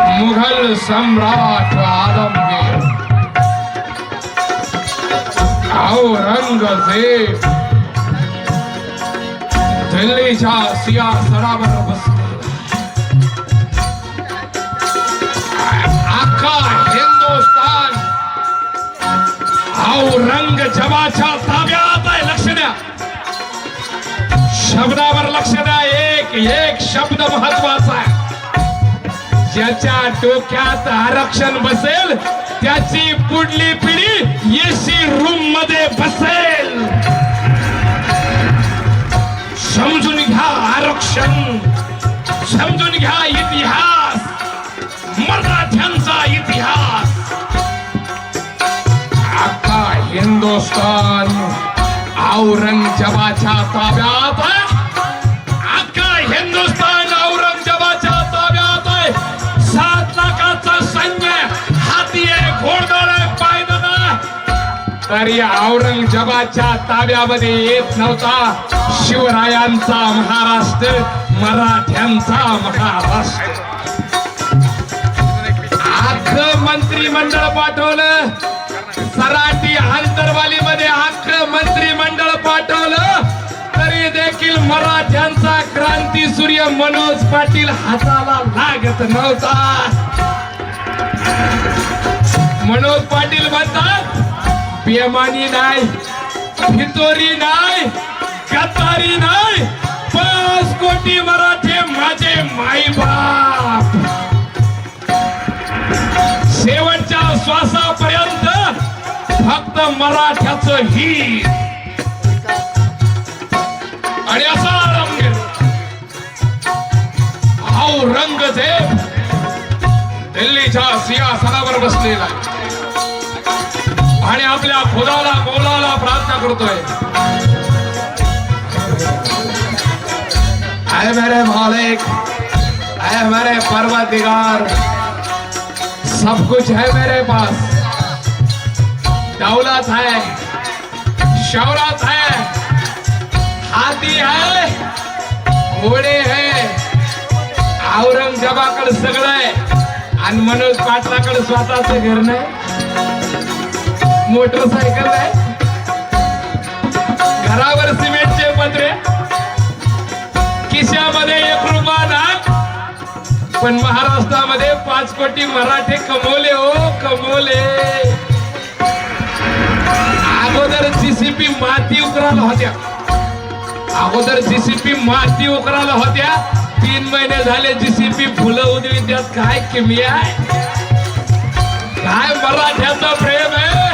मुघल सम्राट आलमगीर। औरंगजेब। दिल्लीच्या सिंहासनावर बसले। अख्खा हिंदुस्थान औरंगजेबाच्या ताब्यात आहे लक्ष द्या। शब्दावर लक्ष द्या एक एक शब्द महत्त्वाचा आहे। ज्याच्या डोक्यात आरक्षण बसेल त्याची पुढली पिढी एसी रूममध्ये बसेल. समजून घ्या आरक्षण समजून घ्या इतिहास मराठ्यांचा इतिहास. अख्खा हिंदुस्थान औरंगजेबाच्या ताब्यात तरी औरंगजेबाच्या ताब्यामध्ये येत नव्हता. शिवरायांचा महाराष्ट्र मराठ्यांचा महाराष्ट्र. मंत्रिमंडळ पाठवलं. सराटी आंतरवालीमध्ये अख्ख मंत्रिमंडळ पाठवलं. तरी देखील मराठ्यांचा क्रांती सूर्य मनोज पाटील हाताला लागत नव्हता. मनोज पाटील म्हणतात बेमानी नाही फितोरी नाही गद्दारी नाही पाच कोटी मराठे माझे माईबाप. शेवटच्या श्वासापर्यंत फक्त मराठ्याचं ही आणि असा औरंगजेब औरंगजेब दिल्लीच्या सिंहासनावर बसलेला आहे. आणि आपल्या खुदाला बोलाला प्रार्थना करतोय. आय मेरे मालिक आय मेरे परवदिगार. सब कुछ है मेरे पास। दौलत है शौरत है हाथी है घोडे है। औरंगजेबाकडे सगळं आहे. आणि मनोज पाटलाकडे स्वतःच घर नाही. मोटरसायकल आहे. घरावर सिमेंटचे पत्रे. खिशामध्ये एक रुपया पण महाराष्ट्रामध्ये पाच कोटी मराठे कमवले हो कमवले. अगोदर जीसीपी माती उकराला होत्या. अगोदर जीसीपी माती उकराला होत्या. तीन महिने झाले जीसीपी फुलं उदळी त्यात काय किमी आहे? काय मराठ्याचं प्रेम आहे?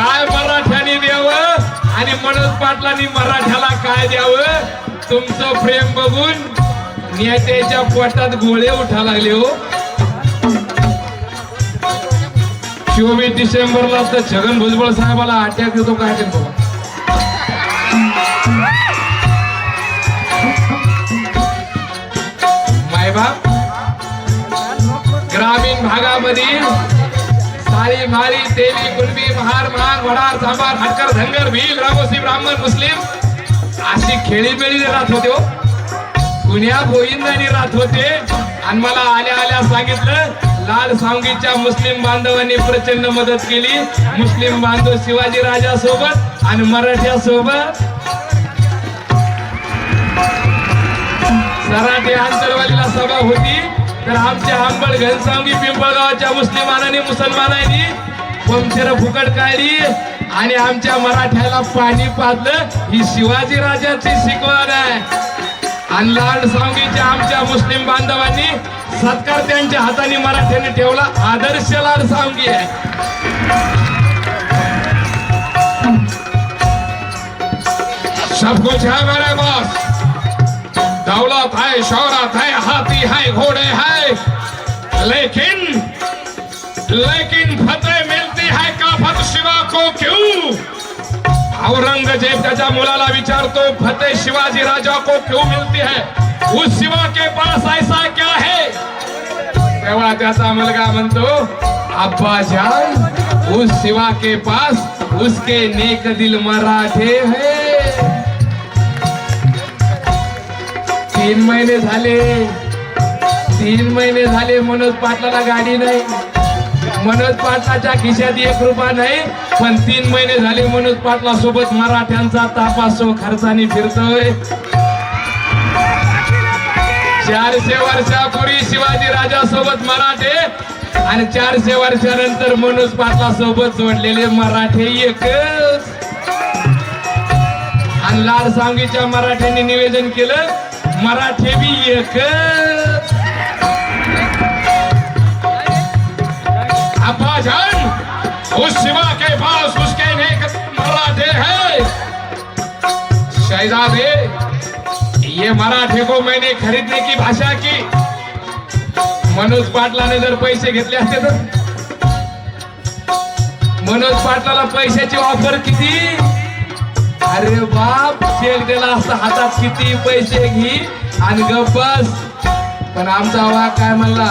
काय मराठ्याने द्यावं? आणि मनोज पाटलांनी मराठ्याला काय द्यावं? तुमचं प्रेम बघून नेत्याच्या पोटात गोळे उठा लागले हो. चोवीस डिसेंबरला तर छगन भुजबळ साहेबाला अटॅक येतो काय ते मायबाप ग्रामीण भागामधील सारी मारी देवी कुणबी महार महार वडार सांबार हटकर धनगर भील रामोसी ब्राह्मण मुस्लिम. अशी खेळीमेळी राहत होते हो. पुण्या गोविंदाने राहत होते. आणि मला आल्या आल्या सांगितलं लाल सांगीच्या मुस्लिम बांधवांनी प्रचंड मदत केली. मुस्लिम बांधव शिवाजी राजा सोबत आणि मराठ्या सोबत सराठे आंतरवालीला सभा होती. तर आमच्या आंबळ घनसावंगी पिंपळगावच्या मुस्लिमानांनी मुसलमानांनी पंक्चर फुकट काढली आणि आमच्या मराठ्याला पाणी पाजलं. ही शिवाजी राजाची शिकवण आहे. आणि लाल सांगीच्या आमच्या मुस्लिम बांधवांनी सत्कार त्यांच्या हाताने मराठ्याने ठेवला. आदर्श लाल सांगी आहे. सबको छा मेरा बॉस. दौलत है शौरत है, हाथी है, घोड़े है। लेकिन लेकिन फतेह मिलती है काफत शिवा को क्यों? औरंगज़ेब त्याच्या मुलाला विचारतो फतेह शिवाजी राजा को क्यों मिलती है? उस शिवा के पास ऐसा क्या है? तेव्हा त्याचा मुलगा म्हणतो अब्बा जान, उस शिवा के पास उसके नेक दिल मराठे है। तीन महिने झाले. तीन महिने झाले मनोज पाटलाला गाडी नाही. मनोज पाटलाच्या खिशात एक रुपया नाही. पण तीन महिने झाले मनोज पाटला सोबत मराठ्यांचा तापासो खर्चाने फिरतोय. चारशे वर्षापूर्वी शिवाजी राजा सोबत मराठे आणि चारशे वर्षानंतर मनोज पाटला सोबत जोडलेले मराठे एकच आणि लाल सांगीच्या मराठ्यांनी निवेदन केलं मराठे बी एकच अब्बाजान उस शिवा के पास उसके नेक मराठे है। शहजादे ये मराठे को मैंने खरीदने की भाषा की। मनोज पाटलाने जर पैसे घेतले असते तर? मनोज पाटलाला पैशाची ऑफर किती? अरे बाप चेक दिला असता हातात किती पैसे घे आणि गप्पस पण आमचा वाघ काय म्हणला?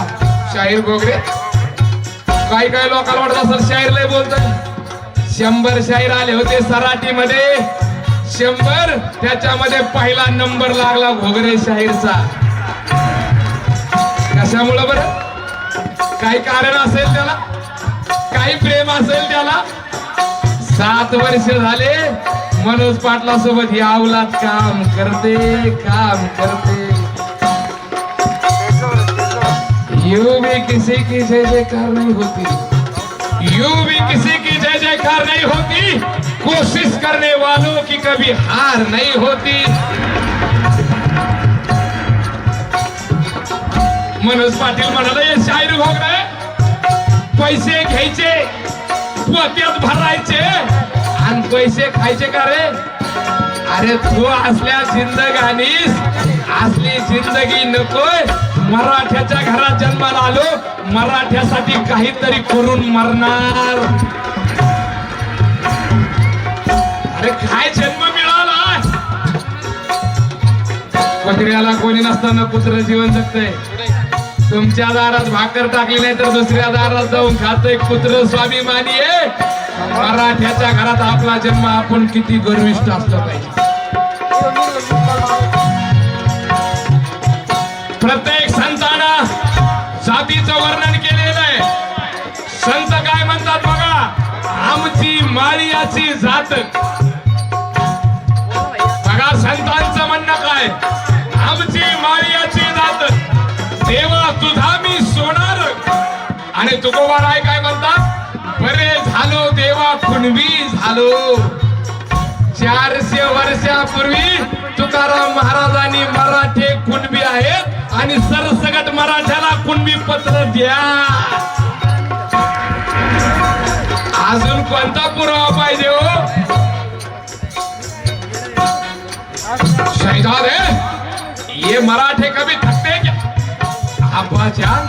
शाहीर गोगरे काही काही लोकांना वाटत असेल शाहीर लय बोलत शंभर शाहीर आले होते सराठी मध्ये शंभर त्याच्यामध्ये पहिला नंबर लागला घोगरे शाहीरचा. कशामुळं बरं? काही कारण असेल त्याला? काही प्रेम असेल त्याला? सात वर्ष झाले मनोज पाटला सोबत ही अवलाद काम करते काम करते. यू भी किसी की जय जयकार नहीं होती. यू भी किसी की जय जयकार नहीं होती. कोशिश करने वालों की कभी हार नहीं होती. मनोज पाटील म्हणाले हे शाहीर भोगरे पैसे घ्यायचे पोत्यात भरायचे आणि पैसे खायचे का रे? अरे तू असल्या जिंदगानीस असली जिंदगी नकोय. मराठ्याच्या घरात जन्माला आलो मराठ्यासाठी काहीतरी करून मरणार. अरे काय जन्म मिळाला? कुत्र्याला कोणी नसताना कुत्र जीवन जगतय. तुमच्या दारात भाकर टाकली नाही तर दुसऱ्या दारात जाऊन खातोय कुत्र स्वाभिमानी आहे. मराठ्याच्या घरात आपला जन्म आपण किती गर्विष्ठ असलं पाहिजे. प्रत्येक संतानं जातीचं वर्णन केलेलं आहे. संत काय म्हणतात बघा? आमची माळियाची जात. बघा संतांचं म्हणणं काय? आणि तुकोबाराय काय म्हणतात बरे झालो देवा कुणबी झालो. चारशे वर्षापूर्वी तुकाराम महाराजांनी मराठे कुणबी आहेत आणि सरसगट मराठ्याला कुणबी पत्र द्या. अजून कोणता पुरावा पाहिजे हो? शहीदाद ये मराठे कभी थकते क्या अब्बाजान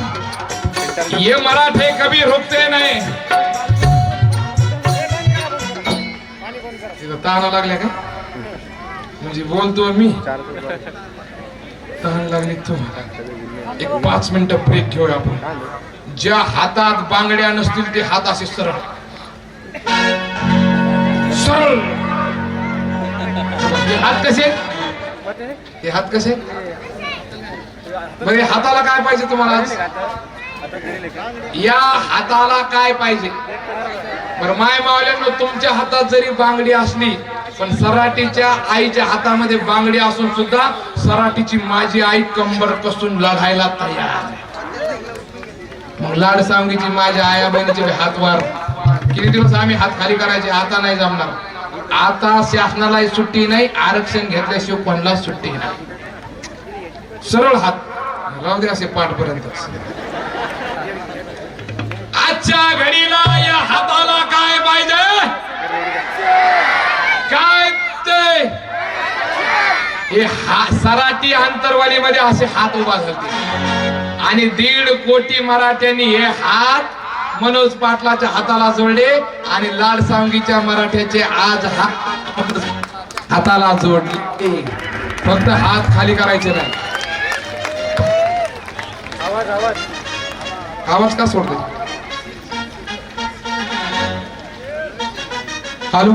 ये मराठे कभी रुकते नाही। ताणा लागल्या का? म्हणजे बोलतो मी. तहान लागली तुम्हाला? एक पाच मिनिट ब्रेक घेऊया आपण. ज्या हातात बांगड्या नसतील ते हात असे सरळ. सरळ. हात कसे हे हात कसे बरे हाताला काय पाहिजे तुम्हाला आज? या हाताला काय पाहिजे? बरं माय मावल्यानं तुमच्या हातात जरी बांगडी असली पण सराटीच्या आईच्या हातामध्ये बांगडी असून सुद्धा सराटीची माझी आई कंबर कसून लढायला तयार मग लाड सांगीची माझ्या आया बहिणीचे हातवार किती दिवस आम्ही हात खाली करायचे? आता नाही जमणार. आता शासनालाही सुट्टी नाही आरक्षण घेतल्याशिवाय कोणालाच सुट्टी नाही. सरळ हात. राहू दे असे पाठपर्यंत. आजच्या घडीला या हाताला काय पाहिजे? काय ते? हे हा सराटी आंतरवालीमध्ये असे हात उभा झाले आणि दीड कोटी मराठ्यांनी हे हात मनोज पाटलाच्या हाताला जोडले आणि लाड सांगीच्या मराठ्याचे आज हात हाताला जोडले. फक्त हात खाली करायचे नाही. आवाज का सोडतो Alô?